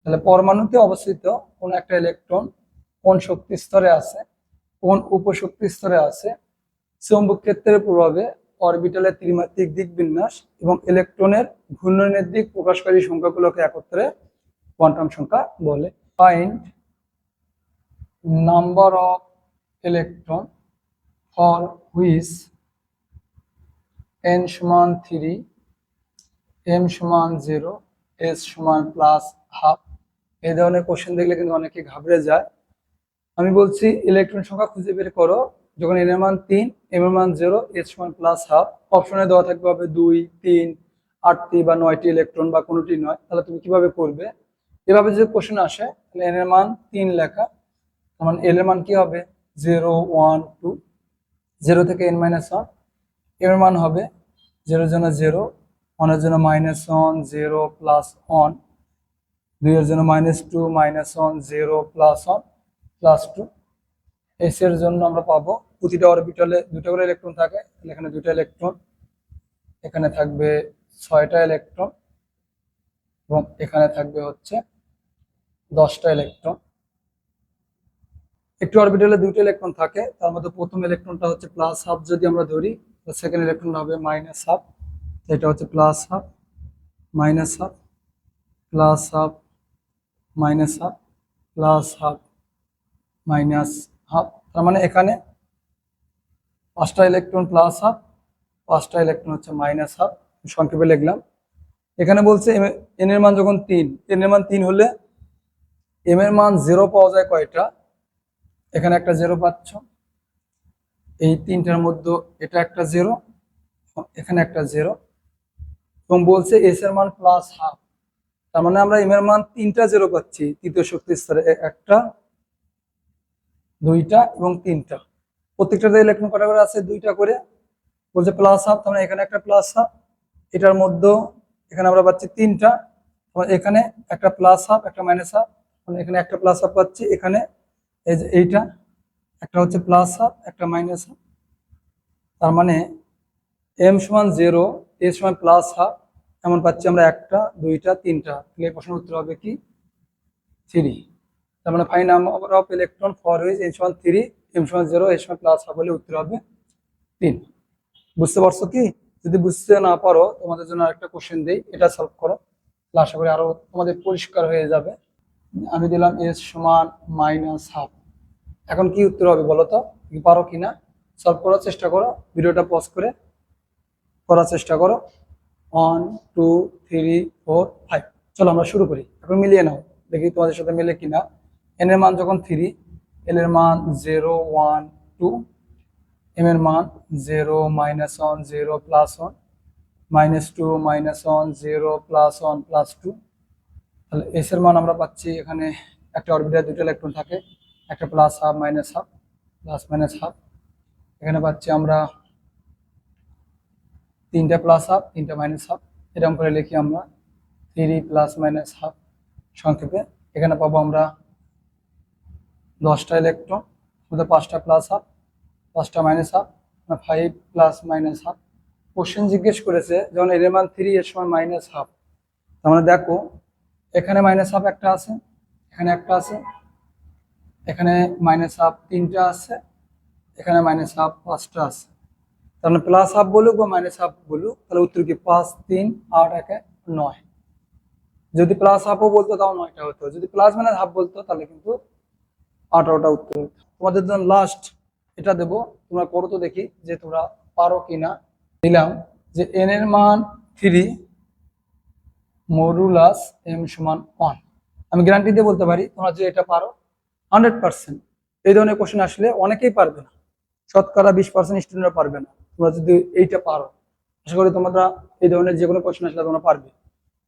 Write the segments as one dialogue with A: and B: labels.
A: তাহলে পরমাণুতে অবস্থিত কোন একটা ইলেকট্রন কোন শক্তি স্তরে আছে, কোন উপশক্তি স্তরে আছে, চৌম্বক ক্ষেত্রের প্রভাবে অরবিটালের ত্রিমাত্রিক দিক বিন্যাস এবং ইলেকট্রনের ঘূর্ণনের দিক প্রকাশকারী সংখ্যাগুলোকে একত্রে কোয়ান্টাম সংখ্যা বলে। Find number of electron for which n সমান থ্রি এম সমান জিরো এস সমান প্লাস হাফ এই ধরনের কোশ্চেন দেখলে কিন্তু অনেকে ঘাবড়ে যায়। আমি বলছি ইলেকট্রন সংখ্যা খুঁজে বের করো। যখন এন এর মান তিন এম এর মান জিরো এস সমান প্লাস হাফ অপশনে দেওয়া থাকবে হবে দুই, তিন, আটটি বা নয়টি ইলেকট্রন বা কোনোটি নয়। তাহলে তুমি কীভাবে করবে? এভাবে যদি কোশ্চেন আসে, তাহলে এন এর মান তিন লেখা। তার মানে এল এর মান কি হবে? জিরো ওয়ান টু জিরো থেকে এন মাইনাস ওয়ান এম এর মান হবে জিরোর জন্য জিরো ওয়ানের জন্য minus one zero plus one দুইয়ের জন্য minus two minus one zero plus one plus two s এর জন্য আমরা পাবো প্রতিটা অরবিটালে দুটো করে ইলেকট্রন থাকে, এখানে দুটো ইলেকট্রন এখানে থাকবে ছয়টা ইলেকট্রন এবং এখানে থাকবে হচ্ছে দশটা ইলেকট্রন একটি অরবিটালে দুটো ইলেকট্রন থাকে, তার মধ্যে প্রথম ইলেকট্রনটা হচ্ছে প্লাস হাফ যদি আমরা ধরি সেকেন্ড ইলেকট্রন হবে মাইনাস হাফ এটা হচ্ছে plus half minus half plus half minus half plus half minus half তার মানে এখানে পাঁচটা ইলেকট্রন প্লাস হাফ পাঁচটা ইলেকট্রন হচ্ছে মাইনাস হাফ সংক্ষেপে লিখলাম। এখানে বলছে এন এর মান যখন তিন এন এর মান তিন হলে এম এর মান জিরো পাওয়া যায় কয়টা? এখানে একটা জিরো পাচ্ছ। এই তিনটার মধ্যে এটা একটা জিরো এখানে একটা জিরো এবং বলছে এস এর মান প্লাস হাফ তার মানে আমরা এম এর মান তিনটা জিরো পাচ্ছি, তৃতীয় শক্তি স্তরে একটা, দুইটা এবং তিনটা। প্রত্যেকটাতে ইলেকট্রন কটা করে আছে, দুইটা করে। বলছে প্লাস হাফ তার মানে এখানে একটা প্লাস হাফ এটার মধ্যে এখানে আমরা পাচ্ছি তিনটা। মানে এখানে একটা প্লাস হাফ একটা মাইনাস হাফ এখানে একটা প্লাস হাফ পাচ্ছি, এখানে এই যে এইটা, একটা হচ্ছে প্লাস হাফ একটা মাইনাস হাফ তার মানে এম সমান জিরো এ সমান প্লাস হাফ এমন পাচ্ছি আমরা একটা, দুইটা, তিনটা। তাহলে এই প্রশ্নের উত্তর হবে কি? থ্রি। তার মানে find number of electron for which m সমান থ্রি, এম সমান জিরো, এ সমান প্লাস হাফ হলে উত্তর হবে তিন। বুঝতে পারছ কি? যদি বুঝতে না পারো, তোমাদের জন্য একটা কোশ্চেন দিই। এটা সলভ করো। আশা করি আরও তোমাদের পরিষ্কার হয়ে যাবে। আমি দিলাম এস সমান মাইনাস হাফ। এখন কি উত্তর হবে বলো তো? কি পারো কিনা? সলভ করার চেষ্টা করো। ভিডিওটা পজ করে করার চেষ্টা করো। One two three four five চলো আমরা শুরু করি। এখন মিলিয়ে নাও। দেখি তোমাদের সাথে মিলে কিনা। এন এর মান যখন থ্রি এল এর মান জিরো ওয়ান টু এম এর মান zero minus one zero plus one minus two minus one zero plus one plus two তাহলে এস এর মান আমরা পাচ্ছি এখানে একটা অরবিটার দুটো ইলেকট্রন থাকে। একটা plus half minus half plus minus half এখানে পাচ্ছি আমরা তিনটা প্লাস হাফ তিনটা মাইনাস হাফ এরকম করে লিখি আমরা। থ্রি প্লাস মাইনাস হাফ সংক্ষেপে। এখানে পাবো আমরা দশটা ইলেকট্রন মধ্যে পাঁচটা প্লাস হাফ পাঁচটা minus half five plus minus half question জিজ্ঞেস করেছে যেমন এর মান থ্রি এর সময় মাইনাস হাফ তার মানে দেখো, এখানে মাইনাস হাফ একটা আছে, এখানে একটা আছে, এখানে মাইনাস হাফ তিনটা আছে, এখানে মাইনাস হাফ পাঁচটা আছে। মানে প্লাস হাফ বলুক বা মাইনাস হাফ বলুক, তাহলে উত্তর কি? পাঁচ, তিন, আট, একে নয়। যদি প্লাস হাফও বলতো তাও নয়টা হতো। যদি প্লাস মাইনাস হাফ বলতো তাহলে কিন্তু আঠারোটা উত্তর হতো। তোমাদের জন্য লাস্ট এটা দেবো। তোমরা করো তো দেখি যে তোমরা পারো কিনা। দিলাম যে এন এর মান থ্রি মরুলাস এম সমান ওয়ান আমি গ্যারান্টি দিয়ে বলতে পারি, তোমরা যে এটা পারো হান্ড্রেড পার্সেন্ট এই ধরনের কোশ্চেন আসলে অনেকেই পারবে না। শতকরা বিশ পার্সেন্ট স্টুডেন্টরা পারবে না। তোমরা যদি এইটা পারো, আশা করি তোমরা এই ধরনের যে কোনো কোশ্চেন আসলে তোমরা পারবে।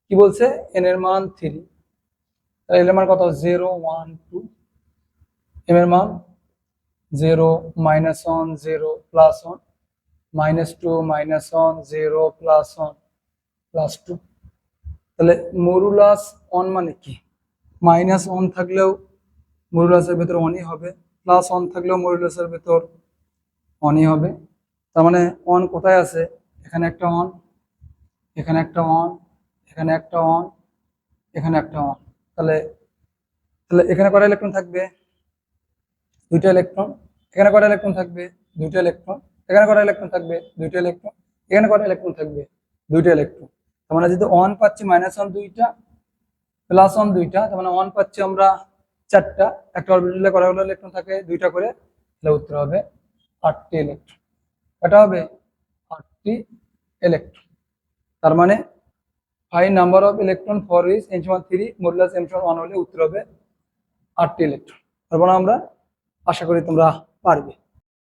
A: কি বলছে? এন এর মান থ্রি এল এর মান কত? জিরো ওয়ান টু এম এর মান zero minus one zero plus one minus two minus one zero plus one plus two তাহলে মরুলাস ওয়ান মানে কি? মাইনাস ওয়ান থাকলেও মরুলাসের ভেতর ওয়ানই হবে প্লাস ওয়ান থাকলেও মরুলাসের ভেতর ওয়ানই হবে। তার মানে ওয়ান কোথায় আছে? এখানে একটা অন এখানে একটা অন এখানে একটা অন এখানে একটা অন তাহলে তাহলে এখানে কটা ইলেকট্রন থাকবে? দুইটা ইলেকট্রন এখানে কটা ইলেকট্রন থাকবে? দুইটা ইলেকট্রন এখানে কটা ইলেকট্রন থাকবে? দুইটা ইলেকট্রন এখানে কটা ইলেকট্রন থাকবে? দুইটা ইলেকট্রন তার মানে যদি ওয়ান পাচ্ছি মাইনাস ওয়ান দুইটা প্লাস ওয়ান দুইটা, তার মানে ওয়ান পাচ্ছি আমরা চারটা। একটা অরবিটালে কতগুলো ইলেকট্রন থাকে? দুইটা করে, তাহলে উত্তর হবে আটটি ইলেকট্রন এটা হবে আটটি ইলেকট্রন তার মানে five number of electron for is n সমান থ্রি মোরলাস এম সমান ওয়ান হলে উত্তর হবে আটটি ইলেকট্রন তারপর আমরা আশা করি তোমরা পারবে।